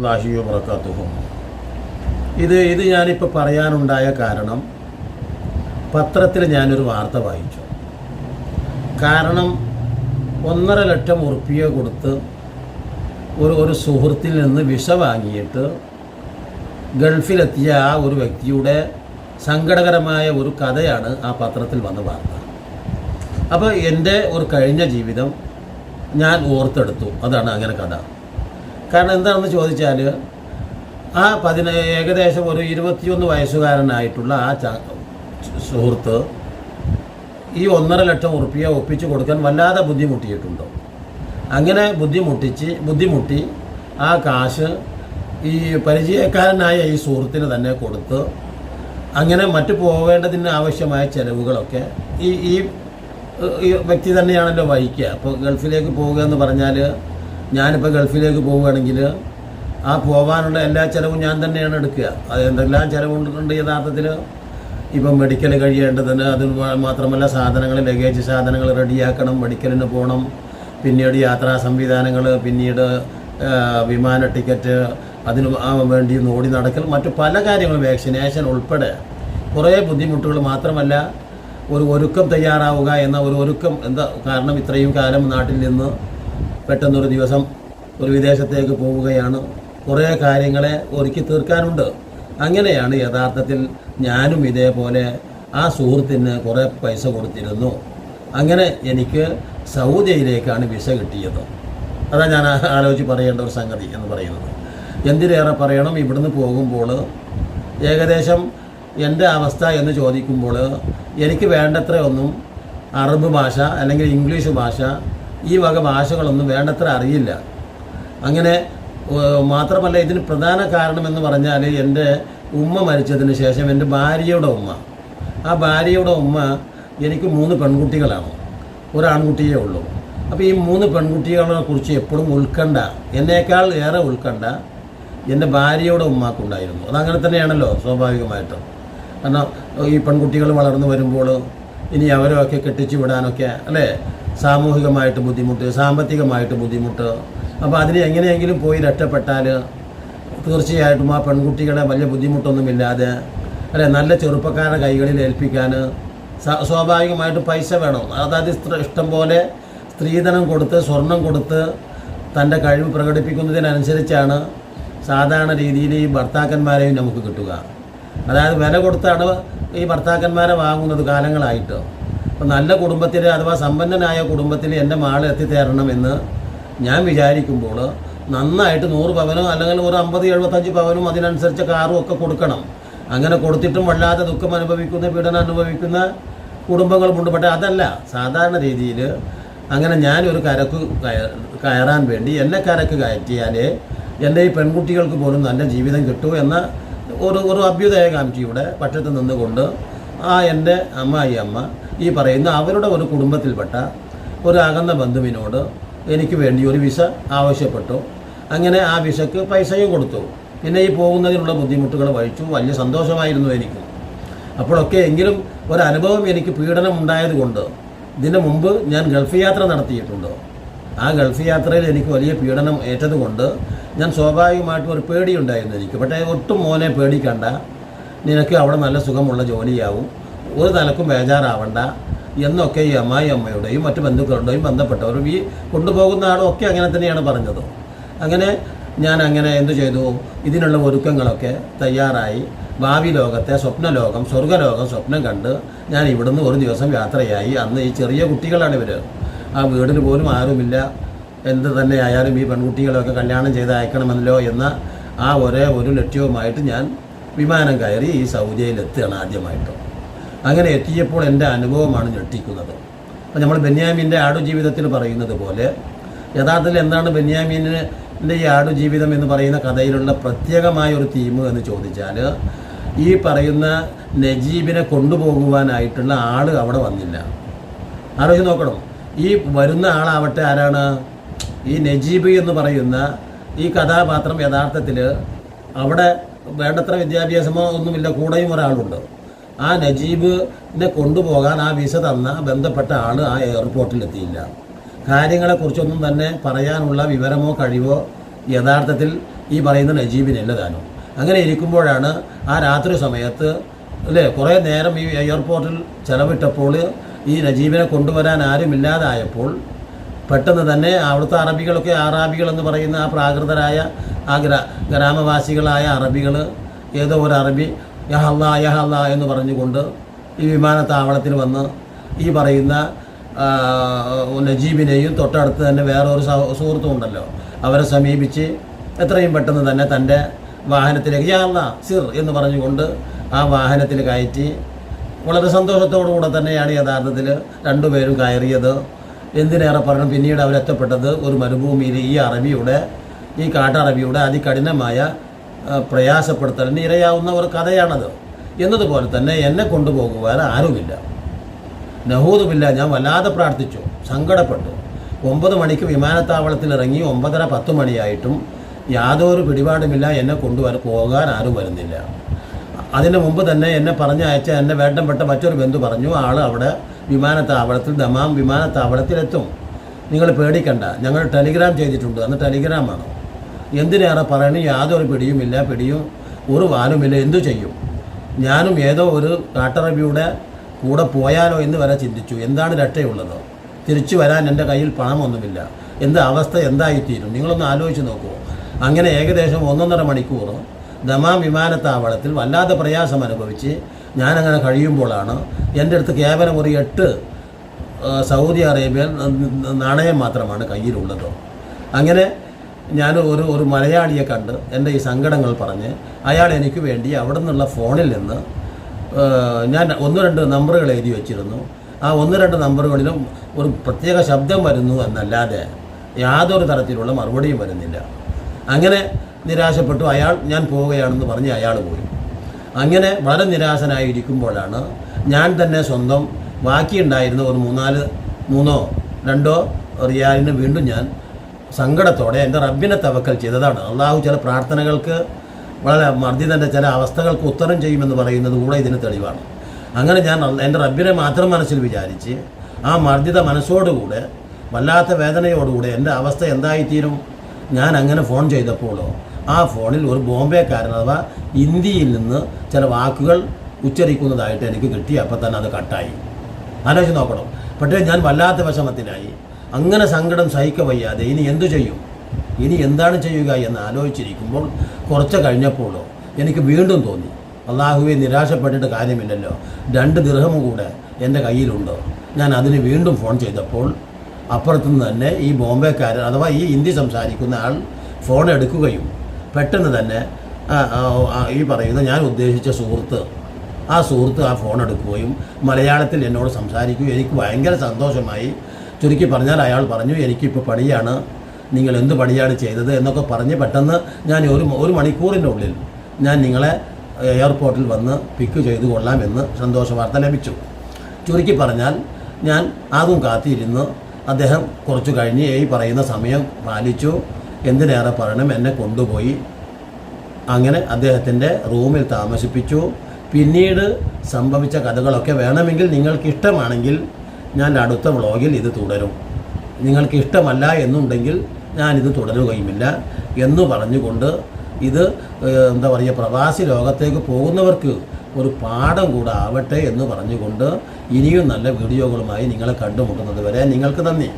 അള്ളാഹി വബറകാതുഹു ഇത് ഇത് ഞാനിപ്പോൾ പറയാനുണ്ടായ കാരണം പത്രത്തിൽ ഞാനൊരു വാർത്ത വായിച്ചു. കാരണം ഒന്നര ലക്ഷം ഉറുപ്പിക കൊടുത്ത് ഒരു ഒരു സുഹൃത്തിൽ നിന്ന് വിഷ വാങ്ങിയിട്ട് ഗൾഫിലെത്തിയ ആ ഒരു വ്യക്തിയുടെ സങ്കടകരമായ ഒരു കഥയാണ് ആ പത്രത്തിൽ വന്ന വാർത്ത. അപ്പോൾ എന്റെ ഒരു കഴിഞ്ഞ ജീവിതം ഞാൻ ഓർത്തെടുത്തു. അതാണ് അങ്ങനെ കഥ. കാരണം എന്താണെന്ന് ചോദിച്ചാൽ ആ പതിന ഏകദേശം ഒരു ഇരുപത്തിയൊന്ന് വയസ്സുകാരനായിട്ടുള്ള ആ സുഹൃത്ത് ഈ ഒന്നര ലക്ഷം ഉറുപ്പിയ ഒപ്പിച്ചു കൊടുക്കാൻ വല്ലാതെ ബുദ്ധിമുട്ടിയിട്ടുണ്ടോ? അങ്ങനെ ബുദ്ധിമുട്ടിച്ച് ബുദ്ധിമുട്ടി ആ കാശ് ഈ പരിചയക്കാരനായ ഈ സുഹൃത്തിന് തന്നെ കൊടുത്ത് അങ്ങനെ മറ്റു പോവേണ്ടതിന് ആവശ്യമായ ചെലവുകളൊക്കെ ഈ ഈ വ്യക്തി തന്നെയാണല്ലോ വഹിക്കുക. അപ്പോൾ ഗൾഫിലേക്ക് പോവുക എന്ന് പറഞ്ഞാൽ ഞാനിപ്പോൾ ഗൾഫിലേക്ക് പോവുകയാണെങ്കിൽ ആ പോകാനുള്ള എല്ലാ ചിലവും ഞാൻ തന്നെയാണ് എടുക്കുക. അത് എന്തെല്ലാം ചിലവുണ്ട് യഥാർത്ഥത്തിൽ? ഇപ്പം മെഡിക്കൽ കഴിയേണ്ടതിന് അത് മാത്രമല്ല സാധനങ്ങൾ ലഗേജ് സാധനങ്ങൾ റെഡിയാക്കണം മെഡിക്കലിന് പോകണം പിന്നീട് യാത്രാ സംവിധാനങ്ങൾ പിന്നീട് വിമാന ടിക്കറ്റ് അതിന് വേണ്ടി ഓടി നടക്കൽ മറ്റു പല കാര്യങ്ങളും വാക്സിനേഷൻ ഉൾപ്പെടെ. കുറേ ബുദ്ധിമുട്ടുകൾ മാത്രമല്ല ഒരു ഒരുക്കം തയ്യാറാവുക എന്ന ഒരു ഒരുക്കം എന്താ കാരണം ഇത്രയും കാലം നാട്ടിൽ നിന്ന് പെട്ടെന്നൊരു ദിവസം ഒരു വിദേശത്തേക്ക് പോവുകയാണ്. കുറേ കാര്യങ്ങളെ ഒരുക്കി തീർക്കാനുണ്ട്. അങ്ങനെയാണ് യഥാർത്ഥത്തിൽ ഞാനും ഇതേപോലെ ആ സുഹൃത്തിന് കുറേ പൈസ കൊടുത്തിരുന്നു. അങ്ങനെ എനിക്ക് സൗദിയിലേക്കാണ് വിസ കിട്ടിയത്. അതാ ഞാൻ ആലോചിച്ച് പറയേണ്ട ഒരു സംഗതി എന്ന് പറയുന്നത്. എന്തിനേറെ പറയണം? ഇവിടുന്ന് പോകുമ്പോൾ ഏകദേശം എന്റെ അവസ്ഥ എന്ന് ചോദിക്കുമ്പോൾ എനിക്ക് വേണ്ടത്ര ഒന്നും അറബ് ഭാഷ അല്ലെങ്കിൽ ഇംഗ്ലീഷ് ഭാഷ ഈ വക ഭാഷകളൊന്നും വേണ്ടത്ര അറിയില്ല. അങ്ങനെ മാത്രമല്ല ഇതിന് പ്രധാന കാരണമെന്ന് പറഞ്ഞാൽ എന്റെ ഉമ്മ മരിച്ചതിന് ശേഷം എന്റെ ഭാര്യയുടെ ഉമ്മ. ആ ഭാര്യയുടെ ഉമ്മ എനിക്ക് മൂന്ന് പെൺകുട്ടികളാണ്. ഒരു ആൺകുട്ടിയേ ഉള്ളൂ. അപ്പോൾ ഈ മൂന്ന് പെൺകുട്ടികളെ കുറിച്ച് എപ്പോഴും ഉൾക്കണ്ട എന്നേക്കാൾ ഏറെ ഉൾക്കണ്ട എന്റെ ഭാര്യയുടെ ഉമ്മാക്കുണ്ടായിരുന്നു. അതങ്ങനെ തന്നെയാണല്ലോ സ്വാഭാവികമായിട്ടും. കാരണം ഈ പെൺകുട്ടികൾ വളർന്നു വരുമ്പോൾ ഇനി അവരൊക്കെ കെട്ടിച്ചു വിടാനൊക്കെ അല്ലേ? സാമൂഹികമായിട്ട് ബുദ്ധിമുട്ട് സാമ്പത്തികമായിട്ട് ബുദ്ധിമുട്ട്. അപ്പോൾ അതിന് എങ്ങനെയെങ്കിലും പോയി രക്ഷപ്പെട്ടാൽ തീർച്ചയായിട്ടും ആ പെൺകുട്ടികളെ വലിയ ബുദ്ധിമുട്ടൊന്നുമില്ലാതെ അല്ലെ നല്ല ചെറുപ്പക്കാരുടെ കൈകളിൽ ഏൽപ്പിക്കാൻ സ്വാഭാവികമായിട്ട് പൈസ വേണം. അതായത് ഇഷ്ടം പോലെ സ്ത്രീധനം കൊടുത്ത് സ്വർണം കൊടുത്ത് തന്റെ കഴിവ് പ്രകടിപ്പിക്കുന്നതിനനുസരിച്ചാണ് സാധാരണ രീതിയിൽ ഈ ഭർത്താക്കന്മാരെയും നമുക്ക് കിട്ടുക. അതായത് വില കൊടുത്താണ് ഈ ഭർത്താക്കന്മാരെ വാങ്ങുന്നത് കാലങ്ങളായിട്ട്. അപ്പം നല്ല കുടുംബത്തിൽ അഥവാ സമ്പന്നനായ കുടുംബത്തിൽ എന്റെ മാൾ എത്തിത്തേരണം എന്ന് ഞാൻ വിചാരിക്കുമ്പോൾ നന്നായിട്ട് നൂറ് പവനും അല്ലെങ്കിൽ ഒരു അമ്പത് എഴുപത്തഞ്ച് പവനും അതിനനുസരിച്ച് കാറും ഒക്കെ കൊടുക്കണം. അങ്ങനെ കൊടുത്തിട്ടും വല്ലാതെ ദുഃഖം അനുഭവിക്കുന്ന പീഡനം അനുഭവിക്കുന്ന കുടുംബങ്ങളുമുണ്ട് പക്ഷേ അതല്ല സാധാരണ രീതിയിൽ അങ്ങനെ ഞാനൊരു കരക്ക് കയ- കയറാൻ വേണ്ടി എന്നെ കരക്ക് കയറ്റിയാലേ എന്റെ ഈ പെൺകുട്ടികൾക്ക് പോലും നല്ല ജീവിതം കിട്ടൂ എന്ന ഒരു ഒരു അഭ്യുദയകാംക്ഷിയുടെ പക്ഷത്ത് നിന്നുകൊണ്ട് ആ എന്റെ അമ്മായി അമ്മ ഈ പറയുന്ന അവരുടെ ഒരു കുടുംബത്തിൽപ്പെട്ട ഒരു ബന്ധുവിനോട് എനിക്ക് വേണ്ടി ഒരു വിസ ആവശ്യപ്പെട്ടു. അങ്ങനെ ആ വിസയ്ക്ക് പൈസയും കൊടുത്തു. പിന്നെ ഈ പോകുന്നതിനുള്ള ബുദ്ധിമുട്ടുകൾ വഹിച്ചു. വലിയ സന്തോഷമായിരുന്നു എനിക്ക്. അപ്പോഴൊക്കെ എങ്കിലും ഒരനുഭവം എനിക്ക് പീഡനം ഉണ്ടായതുകൊണ്ട് ഇതിന് മുമ്പ് ഞാൻ ഗൾഫ് യാത്ര നടത്തിയിട്ടുണ്ട്. ആ ഗൾഫ് യാത്രയിൽ എനിക്ക് വലിയ പീഡനം ഏറ്റതുകൊണ്ട് ഞാൻ സ്വാഭാവികമായിട്ടും ഒരു പേടിയുണ്ടായിരുന്നു എനിക്ക്. പക്ഷേ ഒട്ടും മോനെ പേടിക്കണ്ട. നിനക്ക് അവിടെ നല്ല സുഖമുള്ള ജോലിയാവും. ഒരു തലക്കും ബേജാറാവണ്ട. എന്നൊക്കെ ഈ അമ്മായി അമ്മയുടെയും മറ്റു ബന്ധുക്കളുടെയും ബന്ധപ്പെട്ടവരും ഈ കൊണ്ടുപോകുന്ന ആളും ഒക്കെ അങ്ങനെ തന്നെയാണ് പറഞ്ഞത്. അങ്ങനെ ഞാൻ അങ്ങനെ എന്തു ചെയ്തു? ഇതിനുള്ള ഒരുക്കങ്ങളൊക്കെ തയ്യാറായി. ഭാവി ലോകത്തെ സ്വപ്നലോകം സ്വർഗലോകം സ്വപ്നം കണ്ട് ഞാൻ ഇവിടുന്ന് ഒരു ദിവസം യാത്രയായി. അന്ന് ഈ ചെറിയ കുട്ടികളാണ് ഇവർ ആ വീടിന് പോലും ആരുമില്ല. എന്ത് തന്നെ ആയാലും ഈ പെൺകുട്ടികളെയൊക്കെ കല്യാണം ചെയ്ത് അയക്കണമല്ലോ എന്ന ആ ഒരേ ഒരു ലക്ഷ്യവുമായിട്ട് ഞാൻ വിമാനം കയറി ഈ സൗദിയിൽ എത്തുകയാണ് ആദ്യമായിട്ട്. അങ്ങനെ എത്തിയപ്പോൾ എന്റെ അനുഭവമാണ് ഞെട്ടിക്കുന്നത്. അപ്പോൾ നമ്മൾ ബെന്യാമിന്റെ ആടുജീവിതത്തിൽ പറയുന്നത് പോലെ യഥാർത്ഥത്തിൽ എന്താണ് ബെന്യാമീനിന്റെ ഈ ആടുജീവിതം എന്ന് പറയുന്ന കഥയിലുള്ള പ്രത്യേകമായ ഒരു തീം എന്ന് ചോദിച്ചാൽ ഈ പറയുന്ന നജീബിനെ കൊണ്ടുപോകുവാനായിട്ടുള്ള ആൾ അവിടെ വന്നില്ല. ആലോചിച്ച് നോക്കണം. ഈ വരുന്ന ആളാവട്ടെ ആരാണ്? ഈ നജീബ് എന്ന് പറയുന്ന ഈ കഥാപാത്രം യഥാർത്ഥത്തിൽ അവിടെ വേണ്ടത്ര വിദ്യാഭ്യാസമോ ഒന്നുമില്ല കൂടെയും ഒരാളുണ്ട്. ആ നജീബിനെ കൊണ്ടുപോകാൻ ആ വിസ തന്ന ബന്ധപ്പെട്ട ആൾ ആ എയർപോർട്ടിലെത്തിയില്ല കാര്യങ്ങളെക്കുറിച്ചൊന്നും തന്നെ പറയാനുള്ള വിവരമോ കഴിവോ യഥാർത്ഥത്തിൽ ഈ പറയുന്ന നജീബിനില്ല താനും. അങ്ങനെ ഇരിക്കുമ്പോഴാണ് ആ രാത്രി സമയത്ത് അല്ലേ കുറേ നേരം ഈ എയർപോർട്ടിൽ ചെലവിട്ടപ്പോൾ ഈ നജീബിനെ കൊണ്ടുവരാൻ ആരുമില്ലാതായപ്പോൾ പെട്ടെന്ന് തന്നെ അവിടുത്തെ അറബികളൊക്കെ അറാബികൾ എന്ന് പറയുന്ന ആ പ്രാകൃതരായ ആ ഗ്രാ ഗ്രാമവാസികളായ അറബികൾ ഏതോ ഒരു അറബി യഹല്ലാ യഹല്ല എന്ന് പറഞ്ഞുകൊണ്ട് ഈ വിമാനത്താവളത്തിൽ വന്ന് ഈ പറയുന്ന നജീബിനെയും തൊട്ടടുത്ത് തന്നെ വേറൊരു ഒരു സഹ- സുഹൃത്തും ഉണ്ടല്ലോ അവരെ സമീപിച്ച് എത്രയും പെട്ടെന്ന് തന്നെ തന്റെ വാഹനത്തിലേക്ക് യഹല്ല സിർ എന്ന് പറഞ്ഞുകൊണ്ട് ആ വാഹനത്തിൽ കയറ്റി വളരെ സന്തോഷത്തോടു കൂടെ തന്നെയാണ് യഥാർത്ഥത്തിൽ രണ്ടുപേരും കയറിയത്. എന്തിനേറെ പറഞ്ഞു? പിന്നീട് അവരെത്തപ്പെട്ടത് ഒരു മരുഭൂമിയിൽ ഈ അറബിയുടെ ഈ കാട്ടറബിയുടെ അതികഠിനമായ പ്രയാസപ്പെടുത്തലിന് ഇരയാവുന്ന ഒരു കഥയാണത്. എന്നതുപോലെ തന്നെ എന്നെ കൊണ്ടുപോകുവാൻ ആരുമില്ല. നഹൂദുമില്ല ഞാൻ വല്ലാതെ പ്രാർത്ഥിച്ചു. സങ്കടപ്പെട്ടു. ഒമ്പത് മണിക്ക് വിമാനത്താവളത്തിൽ ഇറങ്ങി ഒമ്പതര പത്ത് മണിയായിട്ടും യാതൊരു പിടിപാടുമില്ല എന്നെ കൊണ്ടുവരാൻ പോകാൻ ആരും വരുന്നില്ല. അതിന് മുമ്പ് തന്നെ എന്നെ പറഞ്ഞയച്ച എന്നെ വേണ്ടപ്പെട്ട മറ്റൊരു ബന്ധു പറഞ്ഞു ആൾ അവിടെ വിമാനത്താവളത്തിൽ ദമാം വിമാനത്താവളത്തിലെത്തും. നിങ്ങൾ പേടിക്കണ്ട. ഞങ്ങൾ ടെലിഗ്രാം ചെയ്തിട്ടുണ്ട്. അന്ന് ടെലിഗ്രാമാണ്. എന്തിനേറെ പറയണം? യാതൊരു പിടിയുമില്ല പിടിയും ഒരു വാലുമില്ല എന്തു ചെയ്യും? ഞാനും ഏതോ ഒരു കാട്ടറബിയുടെ കൂടെ പോയാലോ എന്ന് വരെ ചിന്തിച്ചു. എന്താണ് രക്ഷയുള്ളത്? തിരിച്ചു വരാൻ എന്റെ കയ്യിൽ പണമൊന്നുമില്ല. എന്ത് അവസ്ഥ എന്തായിത്തീരും? നിങ്ങളൊന്ന് ആലോചിച്ച് നോക്കൂ. അങ്ങനെ ഏകദേശം ഒന്നൊന്നര മണിക്കൂർ ദമാം വിമാനത്താവളത്തിൽ വല്ലാത്ത പ്രയാസം അനുഭവിച്ച് ഞാനങ്ങനെ കഴിയുമ്പോഴാണ് എന്റെ അടുത്ത് കേവലം ഒരു എട്ട് സൗദി അറേബ്യൻ നാണയം മാത്രമാണ് കയ്യിലുള്ളത്. അങ്ങനെ ഞാൻ ഒരു ഒരു മലയാളിയെ കണ്ട് എന്റെ ഈ സങ്കടങ്ങൾ പറഞ്ഞ് അയാൾ എനിക്ക് വേണ്ടി അവിടെ നിന്നുള്ള ഫോണിൽ നിന്ന് ഞാൻ ഒന്ന് രണ്ട് നമ്പറുകൾ എഴുതി വെച്ചിരുന്നു. ആ ഒന്ന് രണ്ട് നമ്പറുകളിലും ഒരു പ്രത്യേക ശബ്ദം വരുന്നു എന്നല്ലാതെ യാതൊരു തരത്തിലുള്ള മറുപടിയും വരുന്നില്ല. അങ്ങനെ നിരാശപ്പെട്ടു അയാൾ ഞാൻ പോവുകയാണെന്ന് പറഞ്ഞ് അയാൾ പോയി. അങ്ങനെ വളരെ നിരാശനായിരിക്കുമ്പോഴാണ് ഞാൻ തന്നെ സ്വന്തം ബാക്കിയുണ്ടായിരുന്ന ഒരു മൂന്നാൽ മൂന്നോ രണ്ടോ റിയാലിന് വീണ്ടും ഞാൻ സങ്കടത്തോടെ എന്റെ റബ്ബിനെ തവക്കൽ ചെയ്തതാണ്. അള്ളാഹു ചില പ്രാർത്ഥനകൾക്ക് വളരെ മർദ്ദിതന്റെ ചില അവസ്ഥകൾക്ക് ഉത്തരം ചെയ്യുമെന്ന് പറയുന്നത് കൂടെ ഇതിന് തെളിവാണ്. അങ്ങനെ ഞാൻ എന്റെ റബ്ബിനെ മാത്രം മനസ്സിൽ വിചാരിച്ച് ആ മർദ്ദിത മനസ്സോടുകൂടെ വല്ലാത്ത വേദനയോടുകൂടെ എന്റെ അവസ്ഥ എന്തായിത്തീരും? ഞാൻ അങ്ങനെ ഫോൺ ചെയ്തപ്പോഴോ ആ ഫോണിൽ ഒരു ബോംബെക്കാരൻ അഥവാ ഇന്ത്യയിൽ നിന്ന് ചില വാക്കുകൾ ഉച്ചരിക്കുന്നതായിട്ട് എനിക്ക് കിട്ടി. അപ്പം തന്നെ അത് കട്ടായി. ആലോചിച്ച് നോക്കണം. പക്ഷേ ഞാൻ വല്ലാത്ത വിഷമത്തിലായി. അങ്ങനെ സങ്കടം സഹിക്ക വയ്യാതെ ഇനി എന്തു ചെയ്യും? ഇനി എന്താണ് ചെയ്യുക എന്ന് ആലോചിച്ചിരിക്കുമ്പോൾ കുറച്ച് കഴിഞ്ഞപ്പോഴോ എനിക്ക് വീണ്ടും തോന്നി. അള്ളാഹുവെ നിരാശപ്പെട്ടിട്ട് കാര്യമില്ലല്ലോ. രണ്ട് ദൃഹം കൂടെ എന്റെ കയ്യിലുണ്ടോ? ഞാൻ അതിന് വീണ്ടും ഫോൺ ചെയ്തപ്പോൾ അപ്പുറത്തുനിന്ന് തന്നെ ഈ ബോംബെക്കാരൻ അഥവാ ഈ ഹിന്ദി സംസാരിക്കുന്ന ആൾ ഫോൺ എടുക്കുകയും പെട്ടെന്ന് തന്നെ ഈ പറയുന്ന ഞാൻ ഉദ്ദേശിച്ച സുഹൃത്ത് ആ സുഹൃത്ത് ആ ഫോൺ എടുക്കുകയും മലയാളത്തിൽ എന്നോട് സംസാരിക്കുകയും എനിക്ക് ഭയങ്കര സന്തോഷമായി. ചുരുക്കി പറഞ്ഞാൽ അയാൾ പറഞ്ഞു എനിക്കിപ്പോൾ പണിയാണ്. നിങ്ങൾ എന്ത് പണിയാണ് ചെയ്തത്? എന്നൊക്കെ പറഞ്ഞ് പെട്ടെന്ന് ഞാൻ ഒരു ഒരു മണിക്കൂറിന്റെ ഉള്ളിൽ ഞാൻ നിങ്ങളെ എയർപോർട്ടിൽ വന്ന് പിക്ക് ചെയ്തു കൊള്ളാമെന്ന് സന്തോഷ വാർത്ത ലഭിച്ചു. ചുരുക്കി പറഞ്ഞാൽ ഞാൻ ആദ്യം കാത്തിരുന്ന് അദ്ദേഹം കുറച്ചു കഴിഞ്ഞ് ഈ പറയുന്ന സമയം പാലിച്ചു. എന്തിനേറെ പറയണം? എന്നെ കൊണ്ടുപോയി. അങ്ങനെ അദ്ദേഹത്തിന്റെ റൂമിൽ താമസിപ്പിച്ചു. പിന്നീട് സംഭവിച്ച കഥകളൊക്കെ വേണമെങ്കിൽ നിങ്ങൾക്ക് ഇഷ്ടമാണെങ്കിൽ ഞാൻ അടുത്ത വ്ളോഗിൽ ഇത് തുടരും. നിങ്ങൾക്ക് ഇഷ്ടമല്ല എന്നുണ്ടെങ്കിൽ ഞാനിത് തുടരുകയുമില്ല എന്ന് പറഞ്ഞുകൊണ്ട് ഇത് എന്താ പറയുക പ്രവാസി ലോകത്തേക്ക് പോകുന്നവർക്ക് ഒരു പാഠം കൂടെ ആവട്ടെ എന്ന് പറഞ്ഞുകൊണ്ട് ഇനിയും നല്ല വീഡിയോകളുമായി നിങ്ങളെ കണ്ടുമുട്ടുന്നത് വരെ നിങ്ങൾക്ക് നന്ദി.